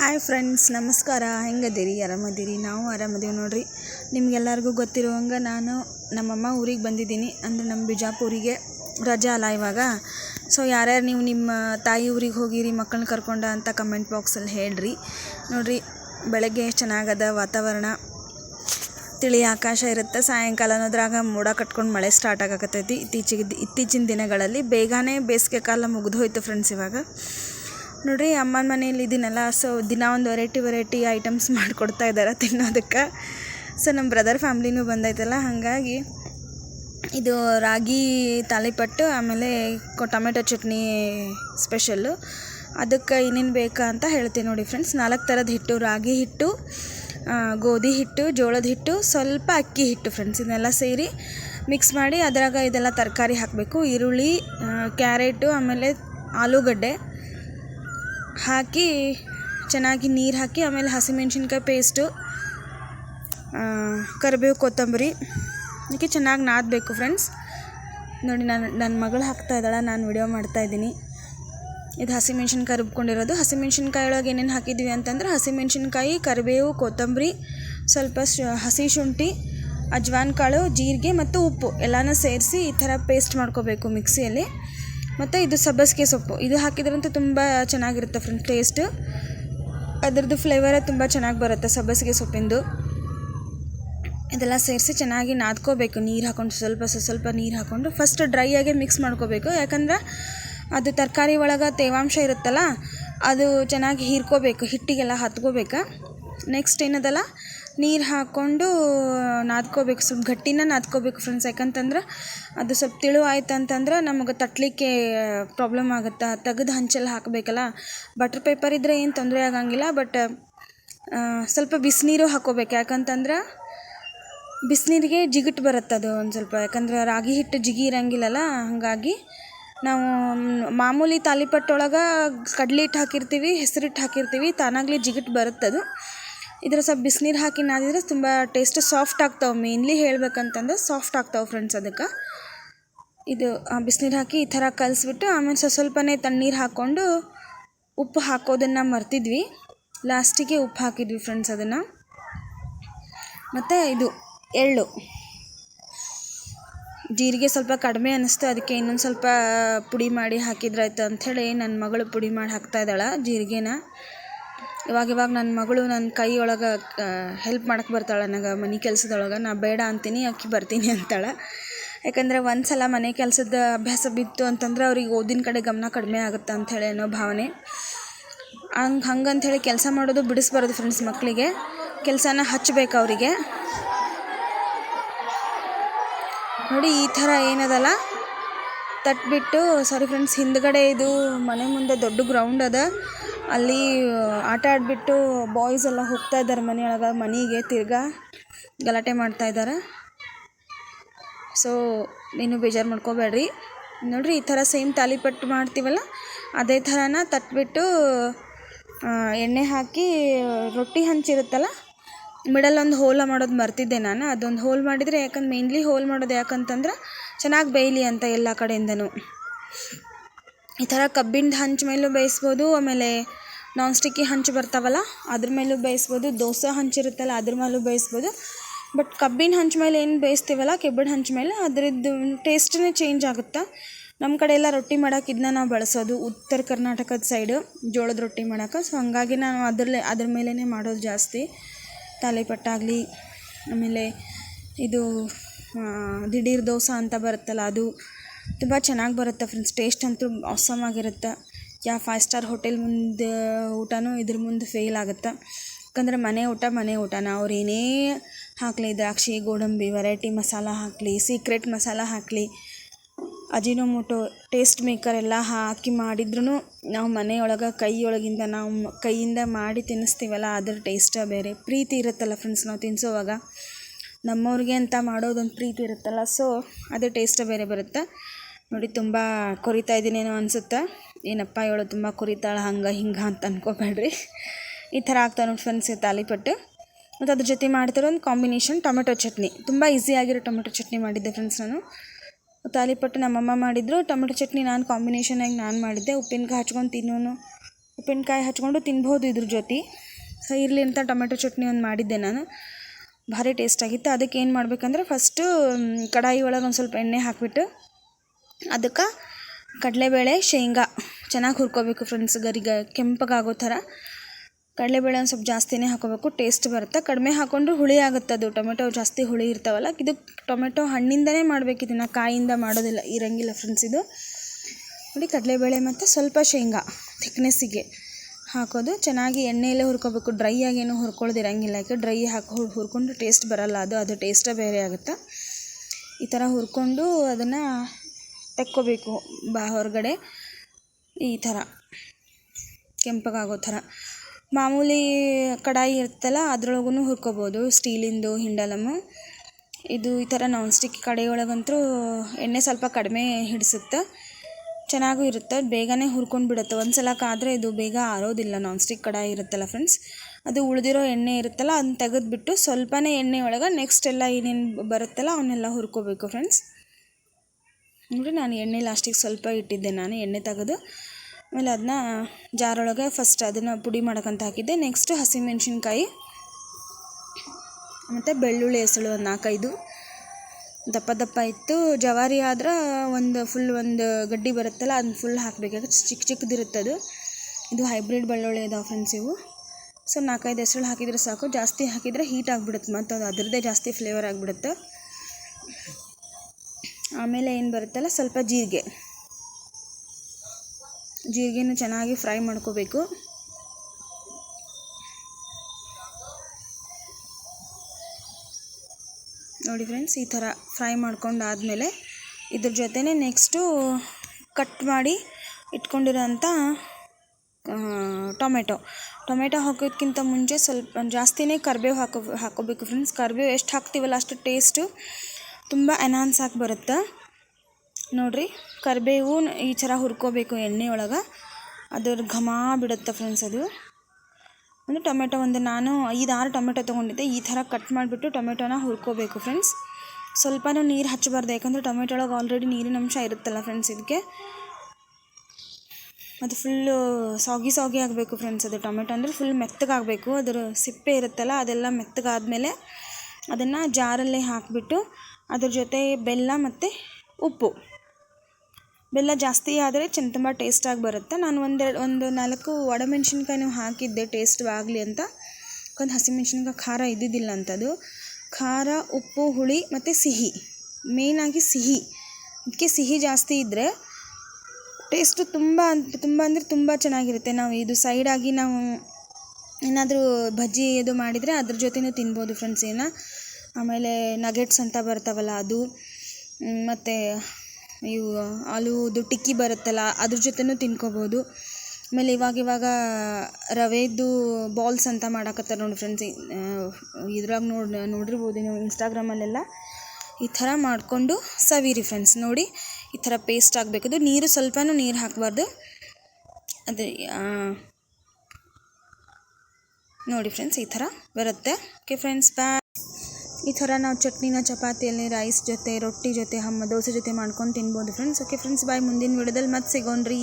Hi friends, ನಮಸ್ಕಾರ. ಹೆಂಗದಿರಿ? ಆರಾಮದಿರಿ? ನಾವು ಆರಾಮದೀವಿ ನೋಡ್ರಿ. ನಿಮ್ಗೆಲ್ಲರಿಗೂ ಗೊತ್ತಿರುವಂಗೆ ನಾನು ನಮ್ಮಮ್ಮ ಊರಿಗೆ ಬಂದಿದ್ದೀನಿ. ಅಂದರೆ ನಮ್ಮ ಬಿಜಾಪುರಿಗೆ ರಜಾ ಅಲ್ಲ ಇವಾಗ. ಸೊ ಯಾರ್ಯಾರು ನೀವು ನಿಮ್ಮ ತಾಯಿ ಊರಿಗೆ ಹೋಗಿರಿ ಮಕ್ಕಳನ್ನ ಕರ್ಕೊಂಡ ಅಂತ ಕಮೆಂಟ್ ಬಾಕ್ಸಲ್ಲಿ ಹೇಳ್ರಿ. ನೋಡ್ರಿ, ಬೆಳಗ್ಗೆ ಚೆನ್ನಾಗದ ವಾತಾವರಣ, ತಿಳಿ ಆಕಾಶ ಇರುತ್ತೆ. ಸಾಯಂಕಾಲ ಅನ್ನೋದ್ರಾಗ ಮೋಡ ಕಟ್ಕೊಂಡು ಮಳೆ ಸ್ಟಾರ್ಟ್ ಆಗಕತ್ತೈತಿ. ಇತ್ತೀಚೆಗೆ ಇತ್ತೀಚಿನ ದಿನಗಳಲ್ಲಿ ಬೇಗನೆ ಬೇಸಿಗೆ ಕಾಲ ಮುಗಿದು ಹೋಯ್ತು ಫ್ರೆಂಡ್ಸ್ ಇವಾಗ. ನೋಡ್ರಿ ಅಮ್ಮನ ಮನೇಲಿ ಇದನ್ನೆಲ್ಲ ಸೊ ದಿನ ಒಂದು ವೆರೈಟಿ ವೆರೈಟಿ ಐಟಮ್ಸ್ ಮಾಡಿಕೊಡ್ತಾ ಇದ್ದಾರೆ ತಿನ್ನೋದಕ್ಕೆ. ಸೊ ನಮ್ಮ ಬ್ರದರ್ ಫ್ಯಾಮ್ಲಿನೂ ಬಂದೈತಲ್ಲ, ಹಾಗಾಗಿ ಇದು ರಾಗಿ ತಾಲಿಪಟ್ಟು ಆಮೇಲೆ ಟೊಮೆಟೊ ಚಟ್ನಿ ಸ್ಪೆಷಲ್ಲು ಅದಕ್ಕೆ ಏನೇನು ಬೇಕಾ ಅಂತ ಹೇಳ್ತೀನಿ ನೋಡಿ ಫ್ರೆಂಡ್ಸ್ ನಾಲ್ಕು ಥರದ ಹಿಟ್ಟು, ರಾಗಿ ಹಿಟ್ಟು ಗೋಧಿ ಹಿಟ್ಟು, ಜೋಳದ ಹಿಟ್ಟು, ಸ್ವಲ್ಪ ಅಕ್ಕಿ ಹಿಟ್ಟು ಫ್ರೆಂಡ್ಸ್ ಇದನ್ನೆಲ್ಲ ಸೇರಿ ಮಿಕ್ಸ್ ಮಾಡಿ ಅದರಾಗ ಇದೆಲ್ಲ ತರಕಾರಿ ಹಾಕಬೇಕು. ಈರುಳ್ಳಿ ಕ್ಯಾರೆಟು, ಆಮೇಲೆ ಆಲೂಗಡ್ಡೆ. ಹಾಕಿ ಚೆನ್ನಾಗಿ ನೀರು ಹಾಕಿ, ಆಮೇಲೆ ಹಸಿಮೆಣ್ಸಿನ್ಕಾಯಿ ಪೇಸ್ಟು ಕರಿಬೇವು ಕೊತ್ತಂಬರಿ ಅದಕ್ಕೆ ಚೆನ್ನಾಗಿ ನಾದಬೇಕು ಫ್ರೆಂಡ್ಸ್ ನೋಡಿ ನಾನು ನನ್ನ ಮಗಳು ಹಾಕ್ತಾ ಇದ್ದಾಳೆ, ನಾನು ವಿಡಿಯೋ ಮಾಡ್ತಾ ಇದ್ದೀನಿ. ಇದು ಹಸಿಮೆಣ್ಸಿನ್ಕಾಯಿ ರುಬ್ಕೊಂಡಿರೋದು. ಹಸಿಮೆಣ್ಸಿನ್ಕಾಯಿ ಒಳಗೆ ಏನೇನು ಹಾಕಿದ್ವಿ ಅಂತಂದ್ರೆ, ಹಸಿಮೆಣ್ಸಿನ್ಕಾಯಿ, ಕರಿಬೇವು, ಕೊತ್ತಂಬರಿ, ಸ್ವಲ್ಪ ಹಸಿ ಶುಂಠಿ ಅಜ್ವಾನ್ ಕಾಳು ಜೀರಿಗೆ ಮತ್ತು ಉಪ್ಪು ಎಲ್ಲನೂ ಸೇರಿಸಿ ಈ ಥರ ಪೇಸ್ಟ್ ಮಾಡ್ಕೋಬೇಕು ಮಿಕ್ಸಿಯಲ್ಲಿ. ಮತ್ತು ಇದು ಸಬ್ಬಸಿಗೆ ಸೊಪ್ಪು. ಇದು ಹಾಕಿದ್ರಂತೂ ತುಂಬ ಚೆನ್ನಾಗಿರುತ್ತೆ ಫ್ರೆಂಡ್ ಟೇಸ್ಟ್ ಅದರದ್ದು ಫ್ಲೇವರೇ ತುಂಬ ಚೆನ್ನಾಗಿ ಬರುತ್ತೆ ಸಬ್ಬಸಿಗೆ ಸೊಪ್ಪಿಂದು. ಇದೆಲ್ಲ ಸೇರಿಸಿ ಚೆನ್ನಾಗಿ ನಾದ್ಕೋಬೇಕು. ನೀರು ಹಾಕೊಂಡು ಸ್ವಲ್ಪ ಸ್ವಲ್ಪ ನೀರು ಹಾಕ್ಕೊಂಡು ಫಸ್ಟ್ ಡ್ರೈ ಆಗಿ ಮಿಕ್ಸ್ ಮಾಡ್ಕೋಬೇಕು. ಯಾಕಂದ್ರೆ ಅದು ತರಕಾರಿ ಒಳಗೆ ತೇವಾಂಶ ಇರುತ್ತಲ್ಲ, ಅದು ಚೆನ್ನಾಗಿ ಹೀರ್ಕೋಬೇಕು, ಹಿಟ್ಟಿಗೆಲ್ಲ ಹತ್ಕೋಬೇಕು. ನೆಕ್ಸ್ಟ್ ಏನದಲ್ಲ ನೀರು ಹಾಕ್ಕೊಂಡು ನಾದ್ಕೋಬೇಕು. ಸ್ವಲ್ಪ ಗಟ್ಟಿನ ನಾದ್ಕೋಬೇಕು ಫ್ರೆಂಡ್ಸ್ ಯಾಕಂತಂದ್ರೆ ಅದು ಸ್ವಲ್ಪ ತಿಳು ಆಯ್ತು ಅಂತಂದ್ರೆ ನಮಗೆ ತಟ್ಟಲಿಕ್ಕೆ ಪ್ರಾಬ್ಲಮ್ ಆಗುತ್ತೆ? ತೆಗೆದು ಹಂಚಲ್ಲಿ ಹಾಕಬೇಕಲ್ಲ? ಬಟರ್ ಪೇಪರ್ ಇದ್ದರೆ ಏನು ತೊಂದರೆ ಆಗಂಗಿಲ್ಲ ಬಟ್ ಸ್ವಲ್ಪ ಬಿಸಿನೀರು ಹಾಕ್ಕೋಬೇಕು ಯಾಕಂತಂದ್ರೆ ಬಿಸಿನೀರಿಗೆ ಜಿಗುಟ್ ಬರುತ್ತೆ ಅದು ಒಂದು ಸ್ವಲ್ಪ. ಯಾಕಂದ್ರೆ ರಾಗಿ ಹಿಟ್ಟು ಜಿಗಿ ಇರಂಗಿಲ್ಲಲ್ಲ, ಹಾಗಾಗಿ ನಾವು ಮಾಮೂಲಿ ತಾಲಿಪಟ್ಟೊಳಗೆ ಕಡಲೆ ಹಿಟ್ಟು ಹಾಕಿರ್ತೀವಿ ಹೆಸರಿಟ್ಟು ಹಾಕಿರ್ತೀವಿ, ತಾನಾಗಲಿ ಜಿಗಿಟ್ಟು ಬರುತ್ತದು ಇದ್ರ ಸ್ವಲ್ಪ ಬಿಸಿನೀರು ಹಾಕಿ ನಾದಿದ್ರೆ ತುಂಬ ಟೇಸ್ಟ್ ಸಾಫ್ಟ್ ಆಗ್ತಾವೆ. ಮೇನ್ಲಿ ಹೇಳ್ಬೇಕಂತಂದ್ರೆ ಸಾಫ್ಟ್ ಆಗ್ತಾವೆ ಫ್ರೆಂಡ್ಸ್ ಅದಕ್ಕೆ. ಇದು ಬಿಸಿನೀರು ಹಾಕಿ ಈ ಥರ ಕಲಸ್ಬಿಟ್ಟು ಆಮೇಲೆ ಸ್ವಲ್ಪ ಸ್ವಲ್ಪನೇ ತಣ್ಣೀರು ಹಾಕ್ಕೊಂಡು ಉಪ್ಪು ಹಾಕೋದನ್ನು ಮರ್ತಿದ್ವಿ. ಲಾಸ್ಟಿಗೆ ಉಪ್ಪು ಹಾಕಿದ್ವಿ ಫ್ರೆಂಡ್ಸ್ ಅದನ್ನು. ಮತ್ತು ಇದು, ಎಳ್ಳು. ಜೀರಿಗೆ ಸ್ವಲ್ಪ ಕಡಿಮೆ ಅನ್ನಿಸ್ತು ಅದಕ್ಕೆ ಇನ್ನೊಂದು ಸ್ವಲ್ಪ ಪುಡಿ ಮಾಡಿ ಹಾಕಿದ್ರಾಯ್ತು ಅಂಥೇಳಿ ನನ್ನ ಮಗಳು ಪುಡಿ ಮಾಡಿ ಹಾಕ್ತಾ ಇದ್ದಾಳೆ ಜೀರಿಗೆನ. ಇವಾಗ ಇವಾಗ ನನ್ನ ಮಗಳು ನನ್ನ ಕೈಯೊಳಗೆ ಹೆಲ್ಪ್ ಮಾಡಕ್ಕೆ ಬರ್ತಾಳೆ. ನನಗೆ ಮನೆ ಕೆಲಸದೊಳಗೆ. ನಾ ಬೇಡ ಅಂತೀನಿ, ಅಕ್ಕಿ ಬರ್ತೀನಿ ಅಂತಾಳೆ. ಯಾಕಂದರೆ ಒಂದು ಸಲ ಮನೆ ಕೆಲಸದ ಅಭ್ಯಾಸ ಬಿತ್ತು ಅಂತಂದ್ರೆ ಅವ್ರಿಗೆ ಓದಿನ ಕಡೆ ಗಮನ ಕಡಿಮೆ ಆಗುತ್ತೆ ಅಂಥೇಳಿ ಅನ್ನೋ ಭಾವನೆ. ಹಂಗೆ ಹಂಗಂಥೇಳಿ ಕೆಲಸ ಮಾಡೋದು ಬಿಡಿಸ್ಬಾರ್ದು ಫ್ರೆಂಡ್ಸ್ ಮಕ್ಕಳಿಗೆ. ಕೆಲಸನ ಹಚ್ಚಬೇಕು ಅವರಿಗೆ. ನೋಡಿ, ಈ ಥರ ಏನದಲ್ಲ? ತಟ್ಬಿಟ್ಟು ಸಾರಿ ಫ್ರೆಂಡ್ಸ್ ಹಿಂದ್ಗಡೆ ಇದು ಮನೆ ಮುಂದೆ ದೊಡ್ಡ ಗ್ರೌಂಡ್ ಅದ. ಅಲ್ಲಿ ಆಟ ಆಡಿಬಿಟ್ಟು ಬಾಯ್ಸ್ ಎಲ್ಲ ಹೋಗ್ತಾ ಇದ್ದಾರೆ ಮನೆಯೊಳಗೆ ಮನೆಗೆ ತಿರ್ಗಾ ಗಲಾಟೆ ಮಾಡ್ತಾ ಇದ್ದಾರೆ. ಸೊ ನೀನು ಬೇಜಾರು ಮಾಡ್ಕೋಬೇಡ್ರಿ. ನೋಡಿರಿ, ಈ ಥರ ಸೇಮ್ ತಾಲಿಪಟ್ಟು ಮಾಡ್ತೀವಲ್ಲ, ಅದೇ ಥರನ ತಟ್ಬಿಟ್ಟು ಎಣ್ಣೆ ಹಾಕಿ ರೊಟ್ಟಿ ಹಂಚಿರುತ್ತಲ್ಲ ಮಿಡಲ್ ಒಂದು ಹೋಲ ಮಾಡೋದು ಮರ್ತಿದ್ದೆ ನಾನು. ಅದೊಂದು ಹೋಲ್ ಮಾಡಿದರೆ, ಯಾಕಂದ್ರೆ ಮೇನ್ಲಿ ಹೋಲ್ ಮಾಡೋದು ಯಾಕಂತಂದ್ರೆ, ಚೆನ್ನಾಗಿ ಬೇಯಲಿ ಅಂತ ಎಲ್ಲ ಕಡೆಯಿಂದನೂ. ಈ ಥರ ಕಬ್ಬಿಣದ ಹಂಚು ಮೇಲೂ ಬೇಯಿಸ್ಬೋದು, ಆಮೇಲೆ ನಾನ್ ಸ್ಟಿಕ್ಕಿ ಹಂಚು ಬರ್ತಾವಲ್ಲ, ಅದ್ರ ಮೇಲೂ ಬೇಯಿಸ್ಬೋದು, ದೋಸೆ ಹಂಚಿರುತ್ತಲ್ಲ ಅದ್ರ ಮೇಲೂ ಬೇಯಿಸ್ಬೋದು. ಬಟ್ ಕಬ್ಬಿನ ಹಂಚು ಮೇಲೆ ಏನು ಬೇಯಿಸ್ತೀವಲ್ಲ ಕೆಬ್ಬಿಣ ಹಂಚು ಮೇಲೆ, ಅದರದ್ದು ಟೇಸ್ಟೇ ಚೇಂಜ್ ಆಗುತ್ತೆ? ನಮ್ಮ ಕಡೆ ಎಲ್ಲ ರೊಟ್ಟಿ ಮಾಡೋಕೆ ಇದನ್ನ ನಾವು ಬಳಸೋದು, ಉತ್ತರ ಕರ್ನಾಟಕದ ಸೈಡು ಜೋಳದ ರೊಟ್ಟಿ ಮಾಡೋಕೆ. ಸೊ ಹಂಗಾಗಿ ನಾನು ಅದರಲ್ಲೇ, ಅದ್ರ ಮೇಲೇ ಮಾಡೋದು ಜಾಸ್ತಿ. ತಾಲಿಪಟ್ಟಾಗಲಿ, ಆಮೇಲೆ ಇದು ದಿಢೀರ್ ದೋಸೆ ಅಂತ ಬರುತ್ತಲ್ಲ ಅದು. ತುಂಬ ಚೆನ್ನಾಗಿ ಬರುತ್ತೆ ಫ್ರೆಂಡ್ಸ್, ಟೇಸ್ಟ್ ಅಂತೂ ಆಗಿರುತ್ತೆ. ಯಾ ಫೈವ್ ಸ್ಟಾರ್ ಹೋಟೆಲ್ ಮುಂದೆ ಊಟನೂ ಇದ್ರ ಮುಂದೆ ಫೇಲ್ ಆಗುತ್ತೆ. ಯಾಕಂದರೆ ಮನೆ ಊಟ, ಮನೆ ಊಟನ ಅವ್ರು ಏನೇ ಹಾಕಲಿ, ದ್ರಾಕ್ಷಿ, ಗೋಡಂಬಿ ವೆರೈಟಿ ಮಸಾಲ ಹಾಕಲಿ ಸೀಕ್ರೆಟ್ ಮಸಾಲ ಹಾಕಲಿ, ಅಜಿನೋಮೋಟೊ ಟೇಸ್ಟ್ ಮೇಕರ್ ಎಲ್ಲ ಹಾಕಿ ಮಾಡಿದ್ರೂ ನಾವು ಮನೆಯೊಳಗೆ, ಕೈಯೊಳಗಿಂದ ನಾವು ಕೈಯಿಂದ ಮಾಡಿ ತಿನ್ನಿಸ್ತೀವಲ್ಲ, ಅದ್ರ ಟೇಸ್ಟೇ ಬೇರೆ. ಪ್ರೀತಿ ಇರುತ್ತಲ್ಲ ಫ್ರೆಂಡ್ಸ್, ನಾವು ತಿನ್ನಿಸೋವಾಗ ನಮ್ಮವ್ರಿಗೆ ಅಂತ ಮಾಡೋದೊಂದು ಪ್ರೀತಿ ಇರುತ್ತಲ್ಲ ಸೊ ಅದು ಟೇಸ್ಟೇ ಬೇರೆ ಬರುತ್ತೆ. ನೋಡಿ, ತುಂಬ ಕೊರಿತಾ ಇದ್ದೀನೇನೋ ಅನಿಸುತ್ತೆ? ಏನಪ್ಪ ಇವಳು ತುಂಬ ಕೊರಿತಾಳೆ, ಹಂಗೆ, ಹಿಂಗೆ ಅಂತ ಅನ್ಕೋಬೇಡ್ರಿ. ಈ ಥರ ಆಗ್ತಾ ನೋಡಿ ಫ್ರೆಂಡ್ಸ್ ತಾಲಿಪಟ್ಟು. ಮತ್ತು ಅದ್ರ ಜೊತೆ ಮಾಡ್ತಿರೋ ಒಂದು ಕಾಂಬಿನೇಷನ್ ಟೊಮೆಟೊ ಚಟ್ನಿ. ತುಂಬ ಆಗಿರೋ ಟೊಮೆಟೊ ಚಟ್ನಿ ಮಾಡಿದ್ದೆ ಫ್ರೆಂಡ್ಸ್ ನಾನು. ತಾಲಿಪಟ್ಟು ನಮ್ಮಮ್ಮ ಮಾಡಿದ್ರು. ಟೊಮೆಟೊ ಚಟ್ನಿ ನಾನು ಕಾಂಬಿನೇಷನಾಗಿ ನಾನು ಮಾಡಿದ್ದೆ. ಉಪ್ಪಿನಕಾಯಿ ಹಚ್ಕೊಂಡು ತಿನ್ನೋನು. ಉಪ್ಪಿನಕಾಯಿ ಹಚ್ಕೊಂಡು ತಿನ್ಬೋದು ಇದ್ರ ಜೊತೆ. ಸೊ ಇರಲಿ ಅಂತ ಟೊಮೆಟೊ ಚಟ್ನಿ ಒಂದು ಮಾಡಿದ್ದೆ ನಾನು. ಭಾರಿ ಟೇಸ್ಟ್ ಆಗಿತ್ತು. ಅದಕ್ಕೆ ಏನು ಮಾಡ್ಬೇಕಂದ್ರೆ ಫಸ್ಟು ಕಡಾಯಿ ಒಳಗೆ ಒಂದು ಸ್ವಲ್ಪ ಎಣ್ಣೆ ಹಾಕಿಬಿಟ್ಟು ಅದಕ್ಕೆ ಕಡಲೆಬೇಳೆ, ಶೇಂಗಾ ಚೆನ್ನಾಗಿ ಹುರ್ಕೋಬೇಕು ಫ್ರೆಂಡ್ಸ್ ಗರಿಗ ಕೆಂಪಗಾಗೋ ಥರ. ಕಡಲೆಬೇಳೆ ಒಂದು ಸ್ವಲ್ಪ ಜಾಸ್ತಿನೇ ಹಾಕೋಬೇಕು ಟೇಸ್ಟ್ ಬರುತ್ತೆ. ಕಡಿಮೆ ಹಾಕೊಂಡ್ರೆ ಹುಳಿ ಆಗುತ್ತೆ ಅದು. ಟೊಮೆಟೊ ಜಾಸ್ತಿ ಹುಳಿ ಇರ್ತಾವಲ್ಲ, ಇದು ಟೊಮೆಟೊ ಹಣ್ಣಿಂದನೇ ಮಾಡಬೇಕು. ಇದನ್ನು ಕಾಯಿಂದ ಮಾಡೋದಿಲ್ಲ, ಇರಂಗಿಲ್ಲ ಫ್ರೆಂಡ್ಸ್ ಇದು. ನೋಡಿ ಕಡಲೆಬೇಳೆ ಮತ್ತು ಸ್ವಲ್ಪ ಶೇಂಗಾ ಥಿಕ್ನೆಸ್ಸಿಗೆ ಹಾಕೋದು. ಚೆನ್ನಾಗಿ ಎಣ್ಣೆಯಲ್ಲೇ ಹುರ್ಕೋಬೇಕು. ಡ್ರೈ ಆಗೇನು ಹುರ್ಕೊಳ್ಳೋದಿರಂಗಿಲ್ಲ ಯಾಕೆ? ಡ್ರೈ ಹಾಕಿ ಹುರ್, ಹುರ್ಕೊಂಡು ಟೇಸ್ಟ್ ಬರಲ್ಲ. ಅದು ಅದು ಟೇಸ್ಟೇ ಬೇರೆ ಆಗುತ್ತೆ. ಈ ಥರ ಹುರ್ಕೊಂಡು ಅದನ್ನು ತೆಕ್ಕೋಬೇಕು ಬಾ ಹೊರಗಡೆ. ಈ ಥರ. ಕೆಂಪಗಾಗೋ ಥರ. ಮಾಮೂಲಿ ಕಡಾಯಿ ಇರ್ತಲ್ಲ ಅದ್ರೊಳಗೂ ಹುರ್ಕೋಬೋದು. ಸ್ಟೀಲಿಂದು ಹಿಂಡಲಮ್ಮು ಇದು ಈ ಥರ ನಾನ್ ಸ್ಟಿಕ್ ಕಡಾಯಿ ಒಳಗಂತೂ ಎಣ್ಣೆ ಸ್ವಲ್ಪ ಕಡಿಮೆ ಹಿಡಿಸುತ್ತೆ. ಚೆನ್ನಾಗೂ ಇರುತ್ತೆ. ಬೇಗನೆ ಹುರ್ಕೊಂಡು ಬಿಡುತ್ತೆ ಒಂದು ಸಲ ಕಾದರೆ ಇದು ಬೇಗ ಆರೋದಿಲ್ಲ ನಾನ್ ಸ್ಟಿಕ್ ಕಡಾಯಿ ಇರುತ್ತಲ್ಲ ಫ್ರೆಂಡ್ಸ್ ಅದು ಉಳಿದಿರೋ ಎಣ್ಣೆ ಇರುತ್ತಲ್ಲ ಅದನ್ನ ತೆಗೆದುಬಿಟ್ಟು ಸ್ವಲ್ಪನೇ ಎಣ್ಣೆ ಒಳಗೆ ನೆಕ್ಸ್ಟ್ ಎಲ್ಲ ಏನೇನು ಬರುತ್ತಲ್ಲ ಅವನ್ನೆಲ್ಲ ಹುರ್ಕೋಬೇಕು ಫ್ರೆಂಡ್ಸ್ ನೋಡಿ ನಾನು ಎಣ್ಣೆ ಲಾಸ್ಟಿಗೆ ಸ್ವಲ್ಪ ಇಟ್ಟಿದ್ದೆ ನಾನು, ಎಣ್ಣೆ ತೆಗೆದು. ಆಮೇಲೆ ಅದನ್ನ ಜಾರೊಳಗೆ ಫಸ್ಟ್ ಅದನ್ನು ಪುಡಿ ಮಾಡೋಕ್ಕಂತ ಹಾಕಿದ್ದೆ. ನೆಕ್ಸ್ಟ್ ಹಸಿಮೆಣ್ಸಿನ್ಕಾಯಿ, ಮತ್ತು ಬೆಳ್ಳುಳ್ಳಿ ಹೆಸಳು ಒಂದು ನಾಲ್ಕೈದು ದಪ್ಪ ದಪ್ಪ ಇತ್ತು. ಜವಾರಿ ಆದ್ರೆ ಒಂದು ಫುಲ್ ಒಂದು ಗಡ್ಡಿ ಬರುತ್ತಲ್ಲ ಅದನ್ನ ಫುಲ್ ಹಾಕಬೇಕು ಚಿಕ್ಕ ಚಿಕ್ಕದಿರುತ್ತೆ ಅದು ಇದು ಹೈಬ್ರಿಡ್ ಬೆಳ್ಳುಳ್ಳಿ ಇದಾವೆ ಫ್ರೆಂಡ್ಸ್ ಇವು. ಸೊ ನಾಲ್ಕೈದು ಹೆಸರು ಹಾಕಿದರೆ ಸಾಕು. ಜಾಸ್ತಿ ಹಾಕಿದರೆ ಹೀಟ್ ಆಗಿಬಿಡುತ್ತೆ. ಮತ್ತು ಅದು ಅದರದ್ದೇ ಜಾಸ್ತಿ ಫ್ಲೇವರ್ ಆಗಿಬಿಡುತ್ತೆ. ಆಮೇಲೆ ಏನು ಬರುತ್ತಲ್ಲ, ಸ್ವಲ್ಪ ಜೀರಿಗೆ. ಜೀರಿಗೆನ ಚೆನ್ನಾಗಿ ಫ್ರೈ ಮಾಡ್ಕೋಬೇಕು. ನೋಡಿ ಫ್ರೆಂಡ್ಸ್ ಈ ಥರ ಫ್ರೈ ಮಾಡ್ಕೊಂಡಾದಮೇಲೆ ಇದ್ರ ಜೊತೆನೇ ನೆಕ್ಸ್ಟು ಕಟ್ ಮಾಡಿ ಇಟ್ಕೊಂಡಿರೋಂಥ ಟೊಮೆಟೊ. ಟೊಮೆಟೊ ಹಾಕೋದಕ್ಕಿಂತ ಮುಂಚೆ ಸ್ವಲ್ಪ ಜಾಸ್ತಿನೇ ಕರಿಬೇವು ಹಾಕೋ, ಹಾಕೋಬೇಕು ಫ್ರೆಂಡ್ಸ್ ಕರಿಬೇವು ಎಷ್ಟು ಹಾಕ್ತೀವಲ್ಲ ಅಷ್ಟು ಟೇಸ್ಟು ತುಂಬ ಎನಾನ್ಸ್ ಆಗಿ ಬರುತ್ತೆ? ನೋಡಿರಿ, ಕರಿಬೇವು ಈ ಥರ ಹುರ್ಕೋಬೇಕು ಎಣ್ಣೆ ಒಳಗೆ ಅದರ ಘಮ ಬಿಡುತ್ತೆ ಫ್ರೆಂಡ್ಸ್ ಅದು? ಅಂದರೆ ಟೊಮೆಟೊ ಒಂದು ನಾನು ಐದು ಆರು ಟೊಮೆಟೊ ತೊಗೊಂಡಿದ್ದೆ. ಈ ಥರ ಕಟ್ ಮಾಡಿಬಿಟ್ಟು ಟೊಮೆಟೊನ ಹುರ್ಕೋಬೇಕು ಫ್ರೆಂಡ್ಸ್. ಸ್ವಲ್ಪನೂ ನೀರು ಹಚ್ಚಬಾರ್ದು, ಯಾಕಂದರೆ ಟೊಮೆಟೊ ಒಳಗೆ ಆಲ್ರೆಡಿ ನೀರಿನ ಅಂಶ ಇರುತ್ತಲ್ಲ ಫ್ರೆಂಡ್ಸ್ ಇದಕ್ಕೆ. ಅದು ಫುಲ್ಲು ಸಾಗಿ ಸಾಗಿ ಆಗಬೇಕು ಫ್ರೆಂಡ್ಸ್ ಅದು ಟೊಮೆಟೊ. ಅಂದರೆ ಫುಲ್ ಮೆತ್ತಗಾಗಬೇಕು. ಅದರ ಸಿಪ್ಪೆ ಇರುತ್ತಲ್ಲ, ಅದೆಲ್ಲ ಮೆತ್ತಗಾದಮೇಲೆ ಅದನ್ನು ಜಾರಲ್ಲೇ ಹಾಕಿಬಿಟ್ಟು ಅದ್ರ ಜೊತೆ ಬೆಲ್ಲ ಮತ್ತು ಉಪ್ಪು. ಬೆಲ್ಲ ಜಾಸ್ತಿ ಆದರೆ ಚೆನ್ನ ತುಂಬ ಟೇಸ್ಟಾಗಿ ಬರುತ್ತೆ. ನಾನು ಒಂದೆರಡು ಒಂದು ನಾಲ್ಕು ಒಣಮೆಣ್ಸಿನ್ಕಾಯಿನೂ ಹಾಕಿದ್ದೆ ಟೇಸ್ಟ್ ಆಗಲಿ ಅಂತ. ಒಂದು ಹಸಿಮೆಣ್ಸಿನ್ಕಾಯಿ ಖಾರ ಇದ್ದಿದ್ದಿಲ್ಲ ಅಂಥದ್ದು ಖಾರ, ಉಪ್ಪು, ಹುಳಿ ಮತ್ತು ಸಿಹಿ. ಮೇಯ್ನಾಗಿ ಸಿಹಿ. ಅದಕ್ಕೆ ಸಿಹಿ ಜಾಸ್ತಿ ಇದ್ದರೆ ಟೇಸ್ಟು ತುಂಬ ತುಂಬ ಅಂದರೆ ತುಂಬ ಚೆನ್ನಾಗಿರುತ್ತೆ. ನಾವು ಇದು ಸೈಡಾಗಿ ನಾವು ಏನಾದರೂ ಬಜ್ಜಿ ಇದು ಮಾಡಿದರೆ ಅದ್ರ ಜೊತೆನೂ ತಿನ್ಬೋದು ಫ್ರೆಂಡ್ಸ್ ಏನ. ಆಮೇಲೆ ನಗೆಟ್ಸ್ ಅಂತ ಬರ್ತಾವಲ್ಲ ಅದು. ಮತ್ತು ಇವು ಆಲೂದು ಟಿಕ್ಕಿ ಬರುತ್ತಲ್ಲ, ಅದ್ರ ಜೊತೆನೂ ತಿನ್ಕೋಬೋದು. ಆಮೇಲೆ ಇವಾಗ ಇವಾಗ ರವೆದು ಬಾಲ್ಸ್ ಅಂತ ಮಾಡಕತ್ತಾರೆ ನೋಡಿ ಫ್ರೆಂಡ್ಸ್ ಇದ್ರಾಗ ನೋಡಿ, ನೋಡಿರ್ಬೋದು ನೀವು ಇನ್ಸ್ಟಾಗ್ರಾಮಲ್ಲೆಲ್ಲ ಈ ಥರ ಮಾಡಿಕೊಂಡು ಸವಿರಿ ಫ್ರೆಂಡ್ಸ್ ನೋಡಿ ಈ ಥರ ಪೇಸ್ಟ್ ಆಗಬೇಕದು ನೀರು ಸ್ವಲ್ಪನೂ ನೀರು ಹಾಕಬಾರ್ದು. ಅದೇ ನೋಡಿ ಫ್ರೆಂಡ್ಸ್ ಈ ಥರ ಬರುತ್ತೆ. ಓಕೆ ಫ್ರೆಂಡ್ಸ್ ಬಾಯ್ ಈ ಥರ ನಾವು ಚಟ್ನಿನ, ಚಪಾತಿಯಲ್ಲಿ ರೈಸ್ ಜೊತೆ, ರೊಟ್ಟಿ ಜೊತೆ, ಹಮ್ಮ, ದೋಸೆ ಜೊತೆ ಮಾಡ್ಕೊಂಡು ತಿನ್ಬೋದು ಫ್ರೆಂಡ್ಸ್ ಓಕೆ ಫ್ರೆಂಡ್ಸ್ ಬಾಯ್ ಮುಂದಿನ ವಿಡಿಯೋದಲ್ಲಿ ಮತ್ತೆ ಸಿಗೋಣ್ರಿ.